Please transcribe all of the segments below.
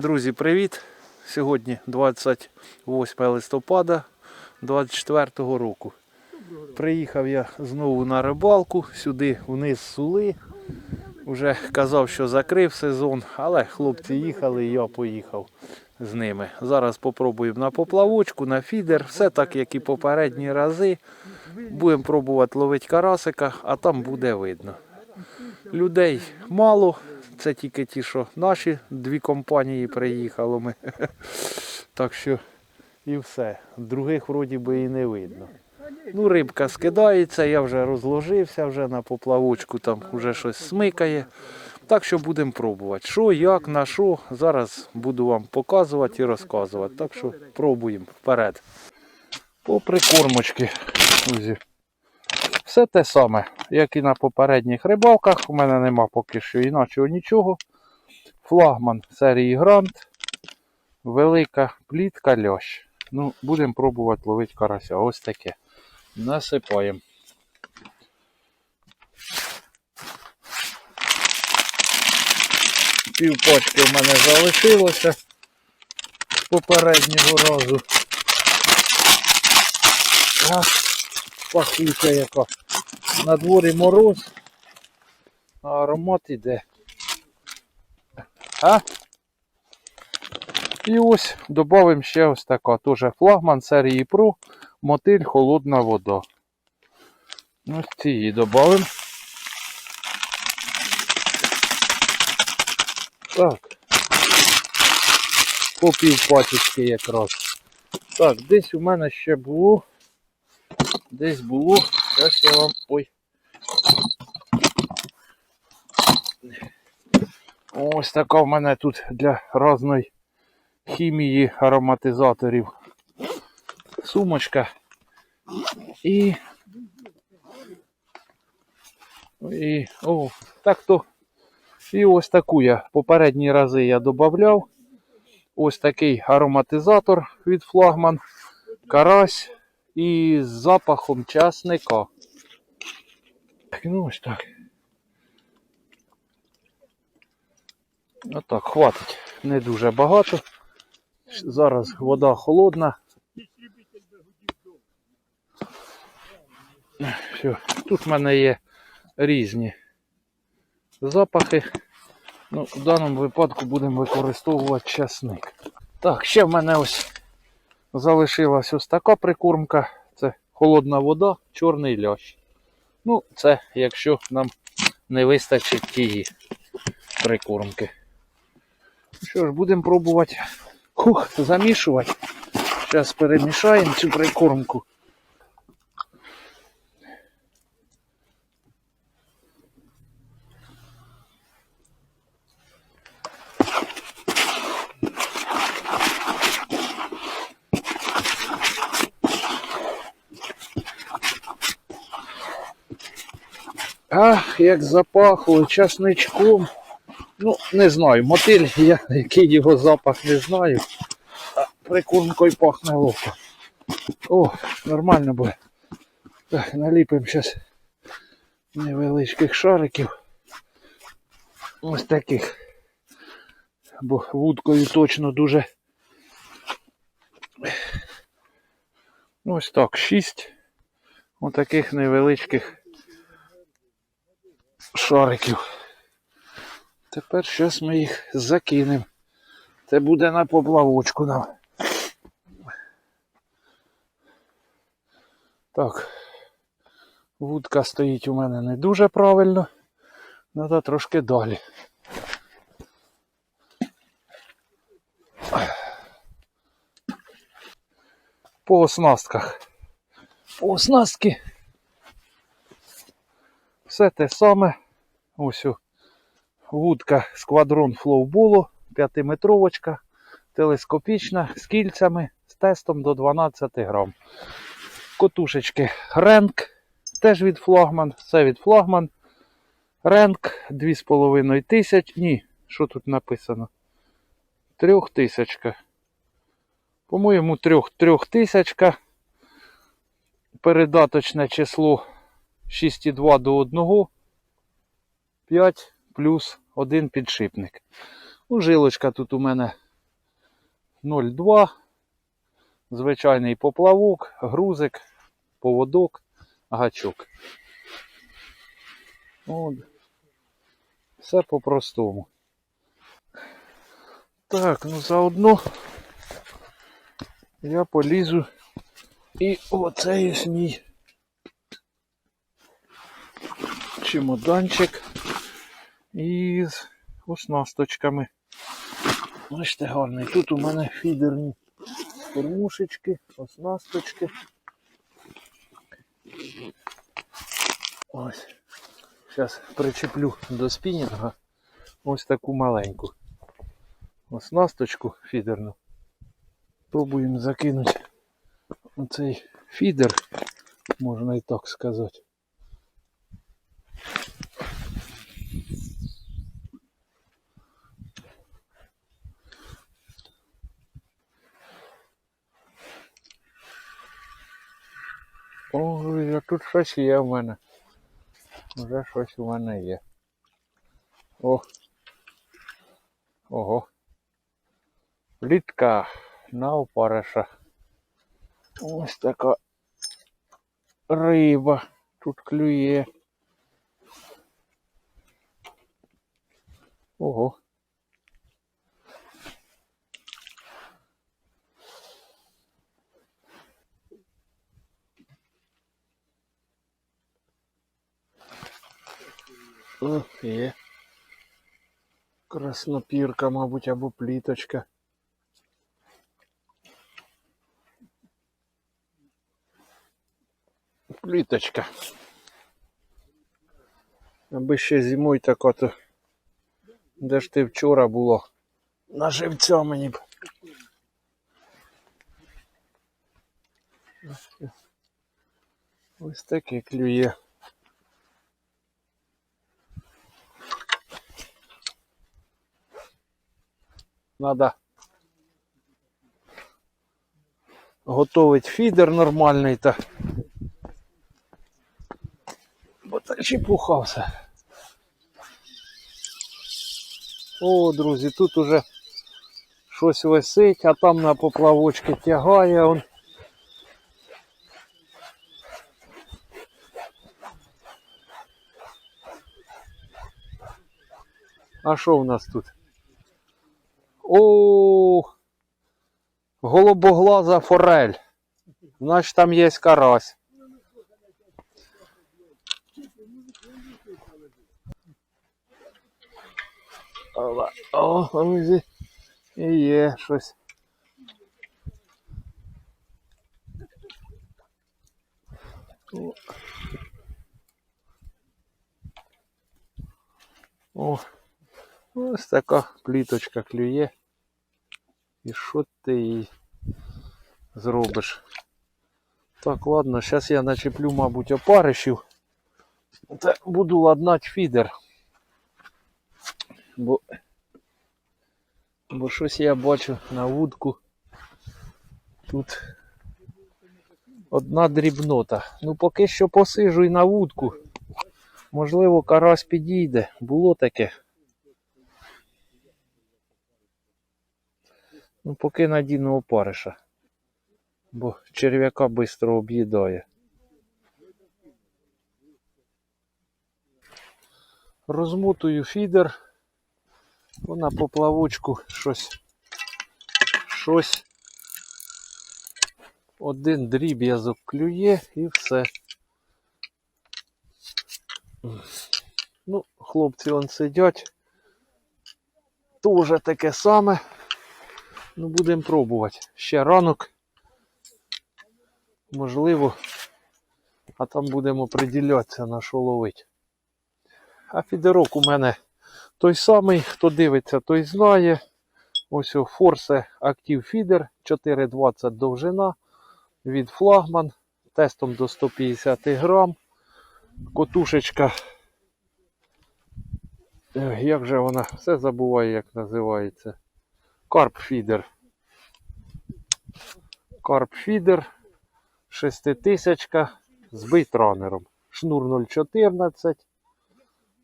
Друзі, привіт! Сьогодні 28 листопада 24 року. Приїхав я знову на рибалку, сюди вниз сули. Уже казав, що закрив сезон, але хлопці їхали і я поїхав з ними. Зараз попробуємо на поплавочку, на фідер, все так, як і попередні рази. Будемо пробувати ловити карасика, а там буде видно. Людей мало, це тільки ті, що наші дві компанії приїхали ми. Так що і все. Других вроді би і не видно. Ну, рибка скидається, я вже розложився вже на поплавочку, там вже щось смикає. Так що будемо пробувати. Що, як, на що, зараз буду вам показувати і розказувати. Так що пробуємо вперед. По прикормочки, друзі. Все те саме, як і на попередніх рибалках. У мене нема поки що іначого нічого. Флагман серії Грант. Велика плітка льощ. Ну, будемо пробувати ловити карася. Ось таке. Насипаємо. Пів пачки в мене залишилося з попереднього разу. А, пахуча яка. На дворі мороз, а аромат іде. А? І ось додаємо ще ось така, теж флагман серії Pro, мотиль холодна вода. Ось ці додаємо. Так. По пів пачечки якраз. Так, десь у мене ще було. Десь було. Зараз я вам. Ой. Ось така в мене тут для різної хімії ароматизаторів. Сумочка. І. І. О, так то. І ось таку я попередні рази я додавав. Ось такий ароматизатор від флагман. Карась і з запахом часника. Так, ну ось так. Отак, хватить. Не дуже багато. Зараз вода холодна. Все. Тут в мене є різні запахи. Ну, в даному випадку будемо використовувати часник. Так, ще в мене ось залишилась ось така прикормка. Це холодна вода, чорний лящ. Ну, це якщо нам не вистачить тієї прикормки. Що ж, будемо пробувати Хух, замішувати. Зараз перемішаємо цю прикормку. Ах, як запахло часничком. Ну, не знаю, мотиль, я, який його запах не знаю. А прикормкою пахне ловко. О, нормально буде. Так, наліпимо зараз невеличких шариків. Ось таких. Бо вудкою точно дуже. Ось так, шість отаких невеличких шариків. Тепер зараз ми їх закинемо. Це буде на поплавочку нам. Так. Вудка стоїть у мене не дуже правильно. Треба трошки далі. По оснастках. По оснастки. Все те саме. Ось. Вудка Сквадрон Флоуболу, 5-метровочка, телескопічна, з кільцями, з тестом до 12 грам. Котушечки Ренк, теж від флагман, це від флагман. Ренк 2,5 тисяч. Ні, що тут написано? Трьохтисячка. По-моєму, трьох, трьохтисячка. Передаточне число 6,2 до 1. 5 плюс один підшипник. Ну, жилочка тут у мене 0,2. Звичайний поплавок, грузик, поводок, гачок. От. Все по-простому. Так, ну заодно я полізу і оцей ось мій чемоданчик із оснасточками. Бачите, гарний. Тут у мене фідерні кормушечки, оснасточки. Ось. Зараз причеплю до спінінга ось таку маленьку оснасточку фідерну. Пробуємо закинути оцей фідер, можна і так сказати. Ой, а тут щось є в мене. Вже щось у мене є. О. Ого. Плітка на опариша. Ось така риба. Тут клює. Ого. О, є. Краснопірка, мабуть, або пліточка. Пліточка. Аби ще зимою так от. Де ж ти вчора було? На живця мені б. Ось таке клює. Надо готовить фідер нормальний та. Бо та. О, друзі, тут уже щось висить, а там на поплавочки тягає он. А що в нас тут? О, голубоглаза форель. Значить там є карась. О, друзі. І є щось. О. Ось така пліточка клює. І що ти їй зробиш? Так, ладно, зараз я начеплю, мабуть, опаришів. Та буду ладнати фідер. Бо, бо щось я бачу на вудку. Тут одна дрібнота. Ну поки що посижу і на вудку. Можливо, карась підійде. Було таке. Ну, поки надіну опариша. Бо черв'яка швидко об'їдає. Розмотую фідер. Вона по плавочку щось. Щось. Один дріб'язок клює і все. Ну, хлопці он сидять. Тоже таке саме. Ну, будемо пробувати. Ще ранок. Можливо. А там будемо приділятися на що ловити. А фідерок у мене той самий, хто дивиться, той знає. Ось Force Active Feeder 420 довжина від флагман. Тестом до 150 грам. Котушечка. Як же вона? Все забуваю, як називається. Карп фідер. Карп фідер. Шеститисячка з бейтранером. Шнур 014.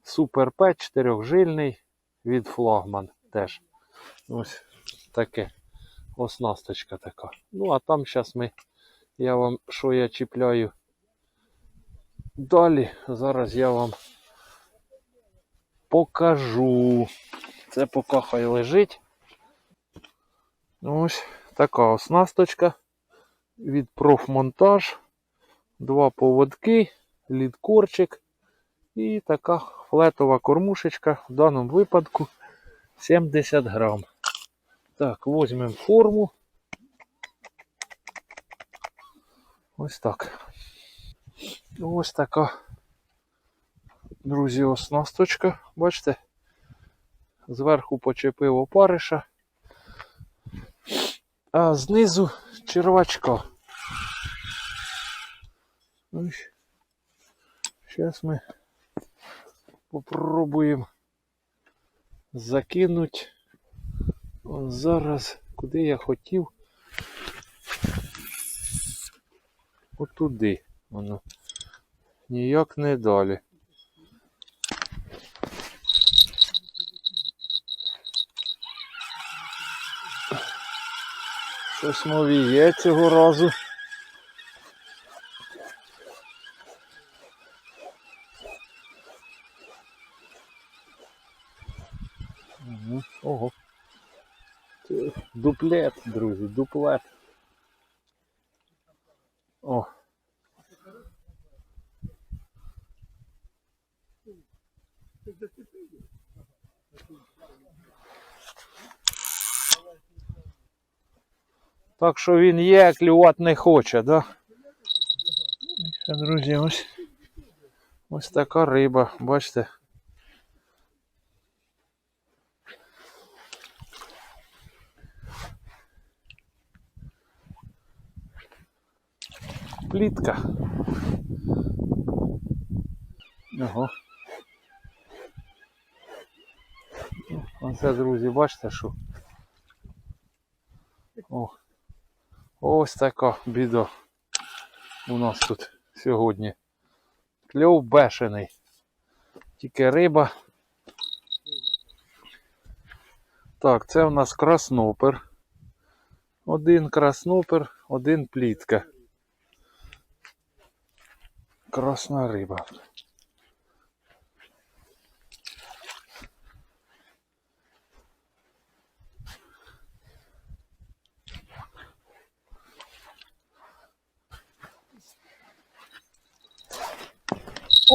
Супер П 4 жильний від флагман теж. Ось таке. оснасточка така. Ну, а там зараз ми, я вам, що я чіпляю далі, зараз я вам покажу. Це поки хай лежить. Ось така оснасточка від профмонтаж. Два поводки, лідкорчик і така флетова кормушечка, в даному випадку 70 грам. Так, візьмемо форму. Ось так. Ось така, друзі, оснасточка. Бачите? Зверху почепив опариша, а знизу червачка. Ось. Зараз ми попробуємо закинути. О, зараз, куди я хотів. Отуди воно. Ніяк не далі. Щось нові є цього разу. Ого. Дуплет, друзі, дуплет. О. Так що він є, клювати не хоче, да? Друзі, ось, ось така риба, бачите. Плітка. Ого. Оце, друзі, бачите, що? О, ось така біда у нас тут сьогодні. Кльов бешений. Тільки риба. Так, це у нас краснопер. Один краснопер, один плітка. Красна риба.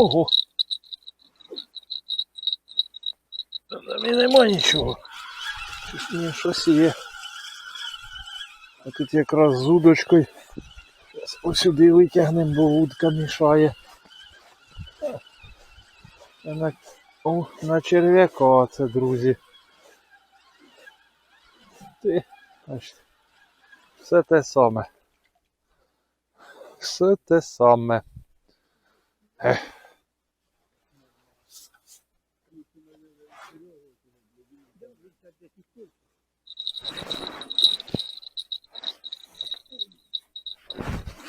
Ого! Та Там і нема нічого. Щось, щось є. А тут якраз з удочкою. Ось сюди витягнемо, бо вудка мішає. На, о, на черв'яка це, друзі. Ти, бачите, все те саме. Все те саме. Ех.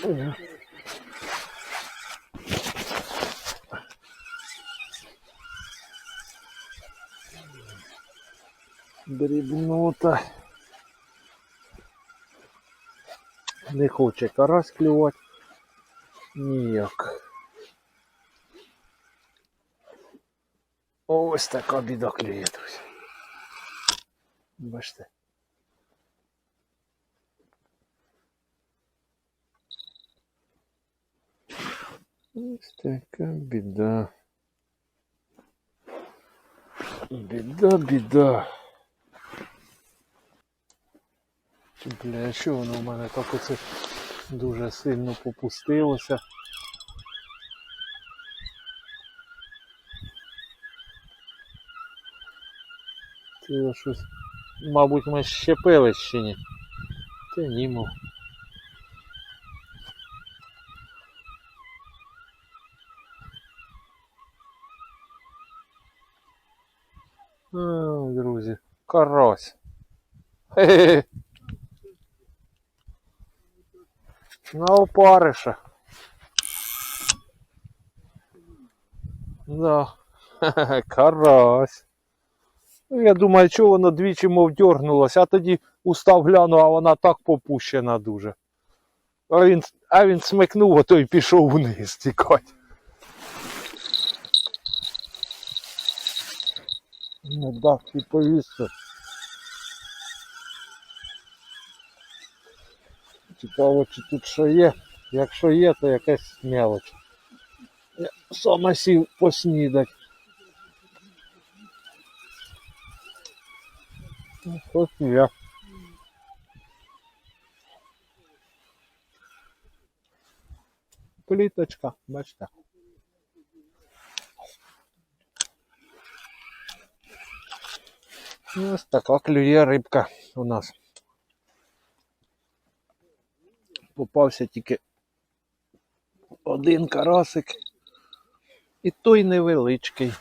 Ага. Дрібнота. Не хоче карась клювати. Ніяк. Ось така біда клює, друзі. Бачите. Ось така біда. Біда, біда. Бля, що воно в мене так оце дуже сильно попустилося. Це щось. Мабуть, ми щепили ще ні. Та ні, мов. Друзі, карась. Хе-хе. На опариша. Да. Хе-хе, Карась. Ну, я думаю, що воно двічі мов дьорнулося, а тоді устав гляну, а вона так попущена дуже. А він, а він смикнув, а той пішов вниз тікати. Не дав відповісти. Цікаво, чи тут що є. Якщо є, то якась мелоч. Я саме сів поснідать. Ну, Ось я. Пліточка, бачите. Ну, Ось така клює рибка у нас. Попався тільки один карасик. І той невеличкий.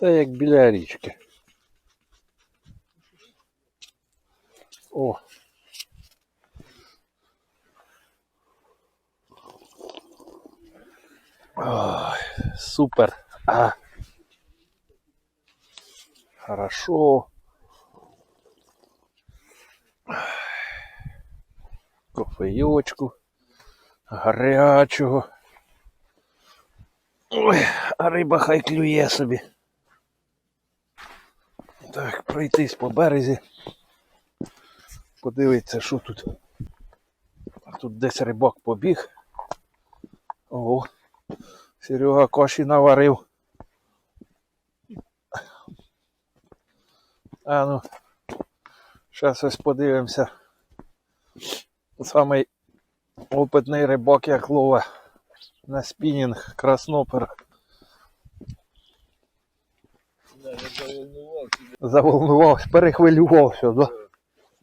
Все як біля річки. О. Ой, супер. А. Хорошо. Кофейочку. Гарячого. Ой, а риба хай клює собі. Так, пройтись по березі. Подивитися, що тут. Тут десь рибак побіг. Ого. Серега коші наварив. А ну. Зараз ось подивимося. Самий опитний рибак, як лове на спінінг краснопер. Заволнувався, перехвилювався, да?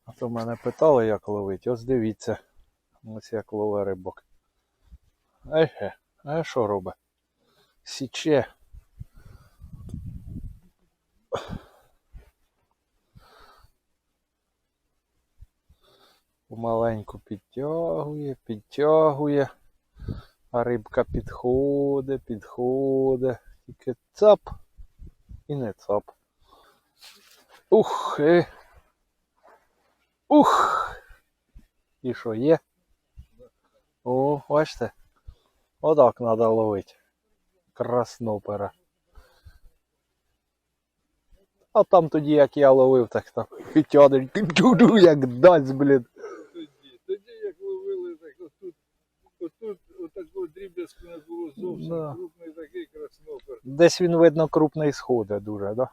А то мене питали, як ловити. Ось дивіться. Ось як лове рибок. А що робить? Січе. Помаленьку підтягує, підтягує. А рибка підходить, підходить. Тільки цап і не цап. Ух! Е. Ух! І що є? О, бачите? Отак треба ловити. Краснопера. А там тоді, як я ловив, так там підтягнеш, як дасть, блін. Тоді, тоді як ловили, так отут, отут, отакого дріб'язку не було зовсім Да. крупний такий краснопер. Десь він, видно, крупний сходить дуже, да?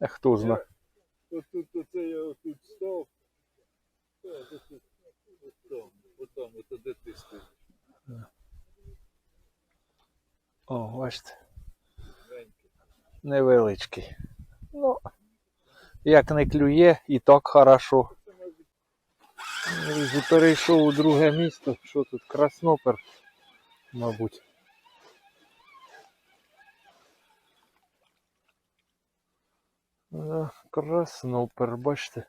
Е, Хто знає. Отут, оце я отут став. Так, отам, отам, ото де ти стоїш. О, бачите, невеличкий. Ну, як не клює, і так хорошо. Друзі, перейшов у друге місто. Що тут? Краснопер, мабуть. Краснопер, бачите.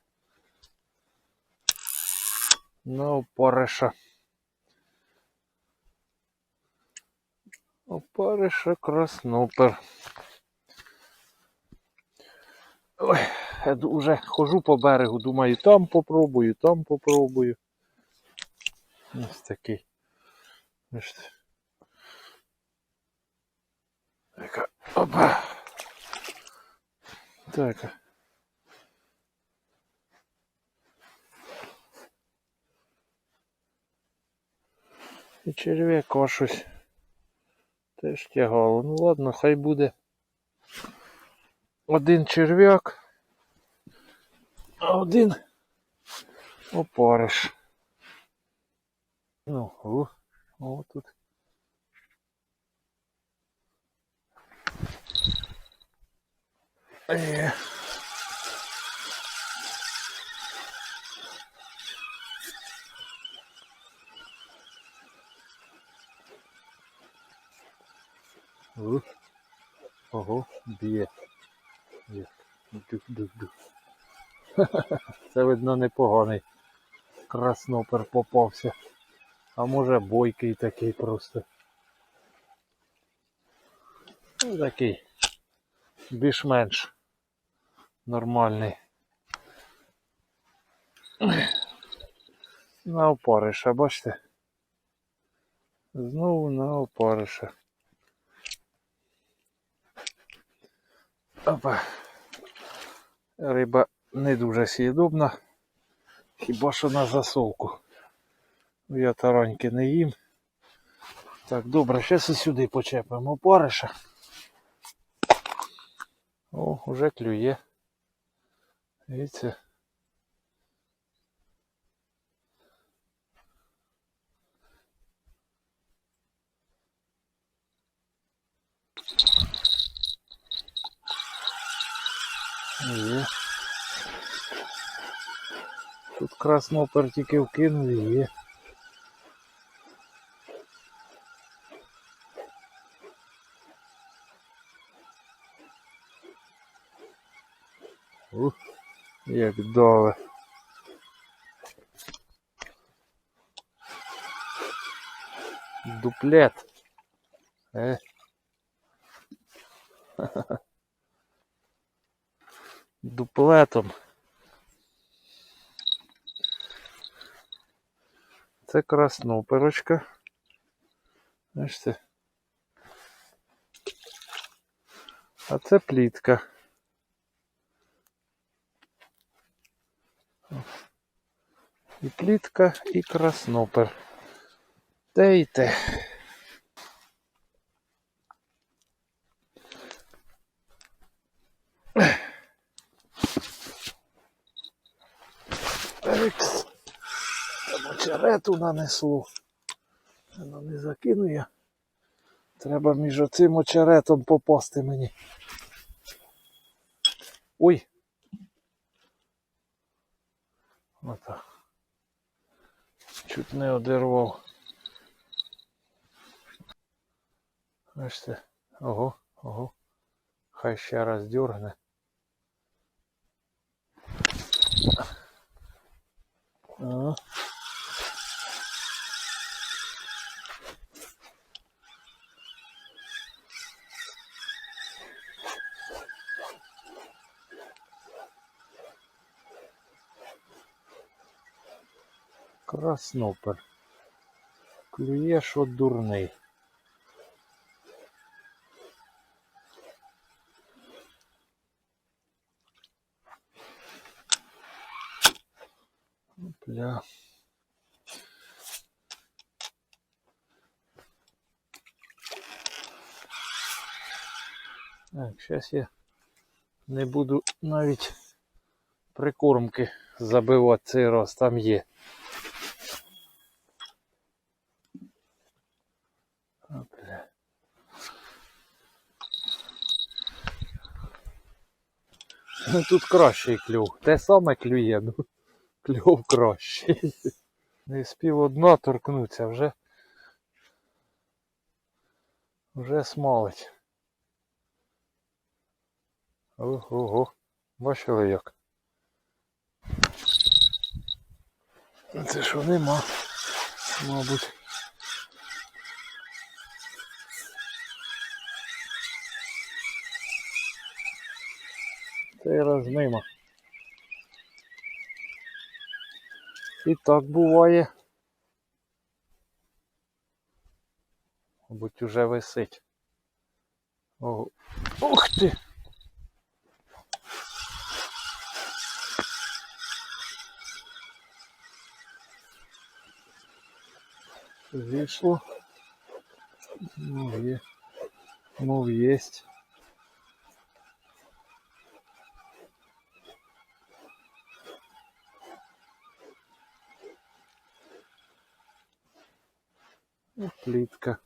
На опариша. Опариша краснопер. Ой, я вже хожу по берегу, думаю, там попробую, там попробую. Ось такий. Така. Опа. Так. І черв'яка щось. Теж тягало. Ну ладно, хай буде. Один черв'як. А один опариш. Ну, о, о тут. Е. О. Ого, б'є. Це видно непоганий. Краснопер попався. А може бойкий такий просто. Ну, такий. Більш-менш нормальний. На опариша, бачите? Знову на опариша. Опа. Риба не дуже сідобна, Хіба що на засолку. Ну, Я тараньки не їм. Так, добре, зараз сюди почепимо опариша. О, вже клює. Дивіться. Є. Тут краснопер тільки вкинув є. Ух, як дове. Дуплет. Е. Дуплетом. Це красноперочка. Бачите? А це плітка. І плітка, і краснопер. Те і те. Екс. Там очерету нанесло. Воно не закину я. Треба між оцим очеретом попасти мені. Ой. Отак. Чуть не одервав. Бачите? Ого, ого. Хай ще раз дергне. Ага. Краснопер. Клює, що дурний. Бля. Так, зараз я не буду навіть прикормки забивати цей раз, там є. тут кращий клюв. Те саме клює, ну клюв кращий. Не спів одна торкнуться, вже. Вже смалить. Ого, бачили як? Це що нема, мабуть. Цей раз мимо. І так буває. Мабуть, уже висить. Ого. Ух ти! Зійшло. Мов є. Мов єсть. плітка.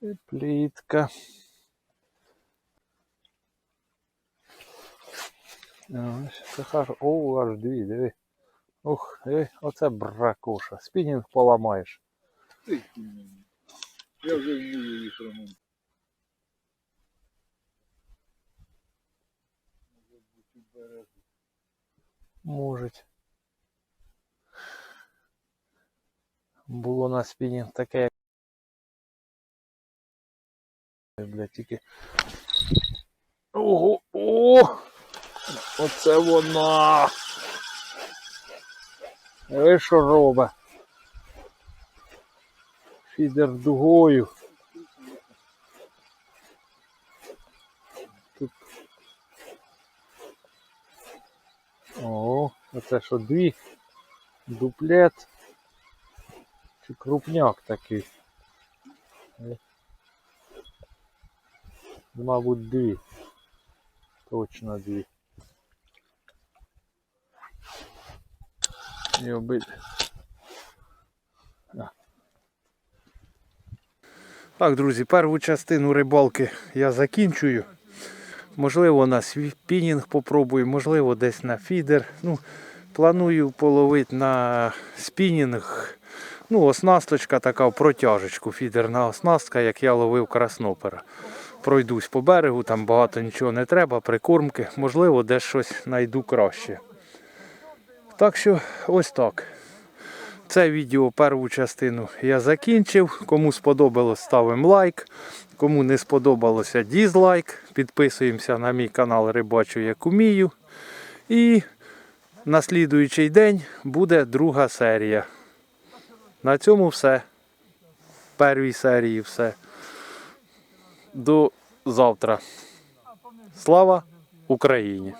І плітка. Ось, Це хорошо. О, аж дві, диви. Ух, диви, оце бракуша. Спінінг поламаєш. Ти, блін. Я вже вмію їх ремонтувати. Може Було на спині таке. Бля, тільки. Ого! О! Оце вона! Ви що робить? Фідер дугою. Тут. О, оце що дві. Дуплет. Крупняк такий. Мабуть, дві. Точно дві. І обидві. Так, друзі, першу частину рибалки я закінчую. Можливо, на спінінг попробую, можливо, десь на фідер. Ну, планую половити на спінінг. Ну, оснасточка така в протяжечку, фідерна оснастка, як я ловив краснопера. Пройдусь по берегу, там багато нічого не треба, прикормки. Можливо, десь щось знайду краще. Так що ось так. Це відео першу частину я закінчив. Кому сподобалось, ставимо лайк. Кому не сподобалося, дізлайк. Підписуємося на мій канал Рибачу як умію. І на слідуючий день буде друга серія. На цьому все. В первій серії все. До завтра. Слава Україні!